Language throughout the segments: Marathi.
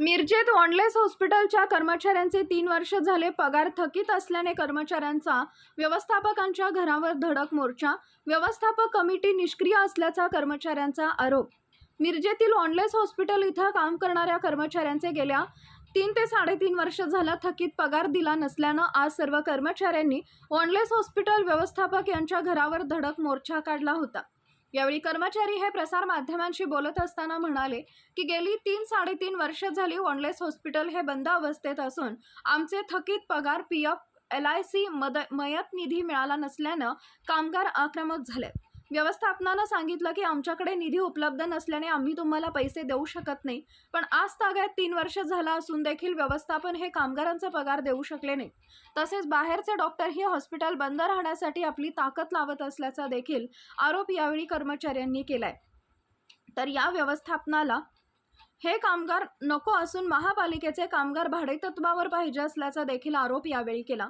मिरजेत वॉन्डलेस हॉस्पिटलच्या कर्मचाऱ्यांचे तीन वर्ष झाले पगार थकीत असल्याने कर्मचाऱ्यांचा व्यवस्थापकांच्या घरावर धडक मोर्चा व्यवस्थापक कमिटी निष्क्रिय असल्याचा कर्मचाऱ्यांचा आरोप. मिरजेतील वॉन्डलेस हॉस्पिटल इथं काम करणाऱ्या कर्मचाऱ्यांचे गेल्या तीन ते साडेतीन वर्ष झालं थकीत पगार दिला नसल्यानं आज सर्व कर्मचाऱ्यांनी वॉन्डलेस हॉस्पिटल व्यवस्थापक यांच्या घरावर धडक मोर्चा काढला होता. यावेळी कर्मचारी हे प्रसार माध्यमांशी बोलत असताना म्हणाले की गेली तीन साडेतीन वर्ष झाली वॉनलेस हॉस्पिटल हे बंद अवस्थेत असून आमचे थकीत पगार P F L I C मद मयत निधी मिळाला नसल्यानं कामगार आक्रमक झाले व्यवस्थापनानं सांगितलं की आमच्याकडे निधी उपलब्ध नसल्याने आम्ही तुम्हाला पैसे देऊ शकत नाही. पण आज तागायत तीन वर्ष झाला असून देखील व्यवस्थापन हे कामगारांचा पगार देऊ शकले नाही. तसेच बाहेरचे डॉक्टर हे हॉस्पिटल बंद राहण्यासाठी आपली ताकद लावत असल्याचा देखील आरोप यावेळी कर्मचाऱ्यांनी केलाय. तर या व्यवस्थापनाला हे कामगार नको असून महापालिकेचे कामगार भाडेतत्वावर पाहिजे असल्याचा देखील आरोप यावेळी केला.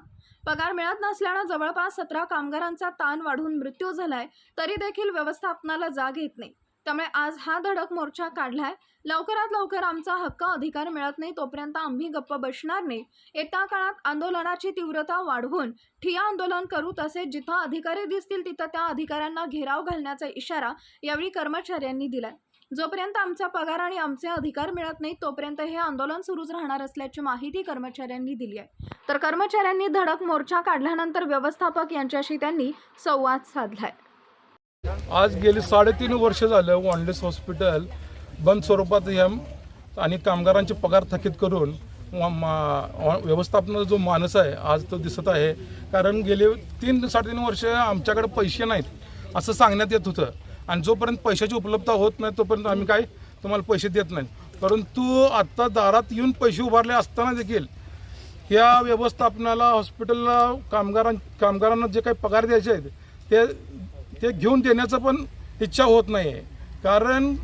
पगार मिळत नसल्यानं जवळपास सतरा कामगारांचा ताण वाढून मृत्यू झालाय तरी देखील व्यवस्थापनाला जाग येत नाही. त्यामुळे आज हा धडक मोर्चा काढलाय. लवकरात लवकर आमचा हक्क अधिकार मिळत नाही तोपर्यंत आम्ही गप्प बसणार नाही. येत्या काळात आंदोलनाची तीव्रता वाढवून ठिया आंदोलन करू तसेच जिथं अधिकारी दिसतील तिथं त्या अधिकाऱ्यांना घेराव घालण्याचा इशारा यावेळी कर्मचाऱ्यांनी दिलाय. जोपर्यंत आमचा पगार आणि आमचे अधिकार मिळत नाही तोपर्यंत हे आंदोलन सुरूच राहणार असल्याची माहिती कर्मचाऱ्यांनी दिली आहे. तर कर्मचाऱ्यांनी धडक मोर्चा काढल्यानंतर व्यवस्थापक यांच्याशी त्यांनी संवाद साधलाय आज गेली साडेतीन वर्ष झालं वॉनलेस हॉस्पिटल बंद स्वरूपात एम आणि कामगारांचे पगार थकीत करून व- मा- व्यवस्थापनाचा जो मानस आहे आज तो दिसत आहे. कारण गेले तीन साडेतीन वर्ष आमच्याकडे पैसे नाहीत असं सांगण्यात येत होतं. आणि जोपर्यंत पैशाची उपलब्धता होत नाही तोपर्यंत आम्ही काय तुम्हाला पैसे देत नाही. परंतु आत्ता दारात येऊन पैसे उभारले असताना देखील या व्यवस्थापनाला हॉस्पिटलला कामगारां कामगारांना जे काही पगार द्यायचे आहेत ते ते घेऊन देण्याचं पण इच्छा होत नाही आहे कारण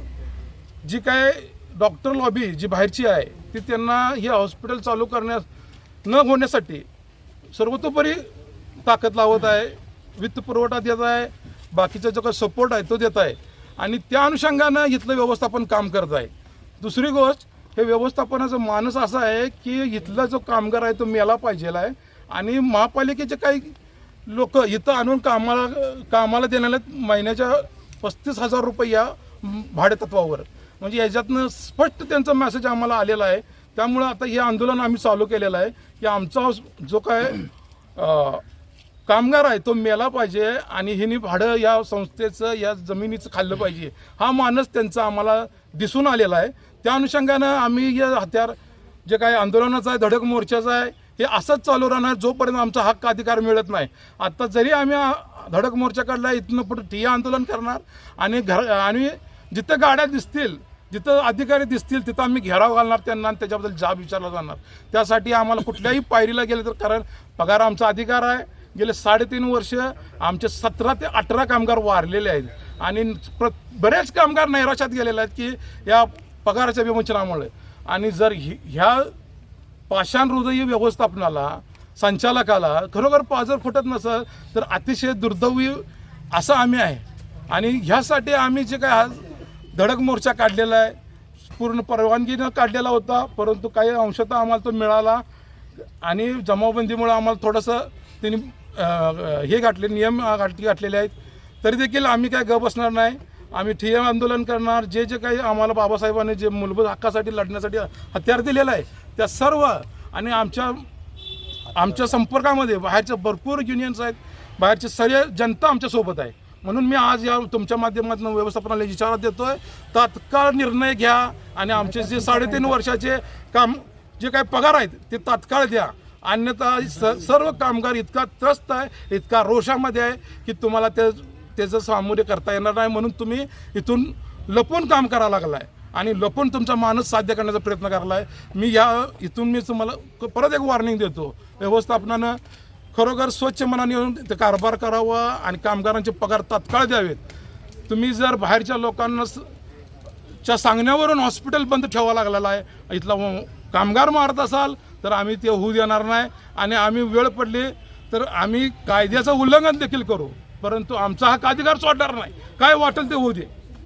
जी काय डॉक्टर लॉबी जी बाहेरची आहे ती त्यांना हे हॉस्पिटल चालू करण्यास न होण्यासाठी सर्वतोपरी ताकद लावत आहे वित्त पुरवठा देत आहे बाकीचा जो काही सपोर्ट आहे तो देत आहे. आणि त्या अनुषंगानं इथलं व्यवस्थापन काम करत आहे. दुसरी गोष्ट हे व्यवस्थापनाचं मानस असा आहे की इथला जो कामगार आहे तो मेला पाहिजेला आहे. आणि महापालिकेचे काही लोक इथं आणून कामाला कामाला देण्याला महिन्याच्या पस्तीस हजार रुपये या भाडेतत्वावर म्हणजे याच्यातनं स्पष्ट त्यांचा मेसेज आम्हाला आलेला आहे. त्यामुळं आता हे आंदोलन आम्ही चालू केलेलं आहे. की आमचा जो काय कामगार आहे तो मेला पाहिजे आणि हिने भाडं या संस्थेचं या जमिनीचं खाल्लं पाहिजे. हा मानस त्यांचा आम्हाला दिसून आलेला आहे. त्या अनुषंगानं आम्ही या हत्यार जे काय आंदोलनाचं आहे धडक मोर्चाचं आहे हे असंच चालू राहणार जोपर्यंत आमचा हक्क अधिकार मिळत नाही. आता जरी आम्ही धडक मोर्चा काढला इथनं पुढे ठिय्या आंदोलन करणार आणि घर आणि जिथं गाड्या दिसतील जिथं अधिकारी दिसतील तिथं आम्ही घेराव घालणार त्यांना आणि त्याच्याबद्दल जाब विचारला जाणार. त्यासाठी आम्हाला कुठल्याही पायरीला गेलं तर कारण पगार आमचा अधिकार आहे. गेले साडेतीन वर्ष आमचे सतरा ते अठरा कामगार वारलेले आहेत. आणि प्र बरेच कामगार नैराश्यात गेलेले आहेत की या पगाराच्या विमोचनामुळे. आणि जर हि- ह्या पाषाण हृदयी व्यवस्थापनाला संचालकाला खरोखर पाजर फुटत नसेल तर अतिशय दुर्दैवी असं आम्ही आहे. आणि ह्यासाठी आम्ही जे काय आज धडक मोर्चा काढलेला आहे पूर्ण परवानगीनं काढलेला होता परंतु काही अंशतः आम्हाला तो मिळाला. आणि जमावबंदीमुळे आम्हाला थोडंसं त्यांनी हे घातले नियम घाट घातलेले आहेत. तरी देखील आम्ही काय ग बसणार नाही. आम्ही ठिय्या आंदोलन करणार. जे जे काही आम्हाला बाबासाहेबांनी जे मूलभूत हक्कासाठी लढण्यासाठी हत्यार दिलेलं आहे त्या सर्व आणि आमच्या आमच्या संपर्कामध्ये बाहेरच्या भरपूर युनियन्स आहेत. बाहेरची सर्व जनता आमच्यासोबत आहे. म्हणून मी आज या तुमच्या माध्यमातून व्यवस्थापनाला इशारा आहे तात्काळ निर्णय घ्या आणि आमचे जे साडेतीन वर्षाचे काम जे काही पगार आहेत ते तात्काळ द्या. अन्यथा स- सर्व कामगार इतका त्रस्त आहे इतका रोषामध्ये आहे की तुम्हाला ते त्याचं सामोरे करता येणार नाही म्हणून तुम्ही इथून लपून काम करावं लागला आहे आणि लपून तुमचा मानस साध्य करण्याचा प्रयत्न करायला आहे मी या इथून मी तुम्हाला परत एक वॉर्निंग देतो. व्यवस्थापनानं खरोखर स्वच्छ मनाने येऊन ते कारभार करावा आणि कामगारांचे पगार तात्काळ द्यावेत. तुम्ही जर बाहेरच्या लोकांना च्या सांगण्यावरून हॉस्पिटल बंद ठेवावं लागलेला आहे इथला कामगार मारत असाल तर आम्ही ते होऊ देणार नाही. आणि आम्ही वेळ पडली तर आम्ही कायद्याचं उल्लंघन देखील करू. परंतु आमचा हा अधिकार सोडणार नाही. काय वाटेल ते होऊ दे.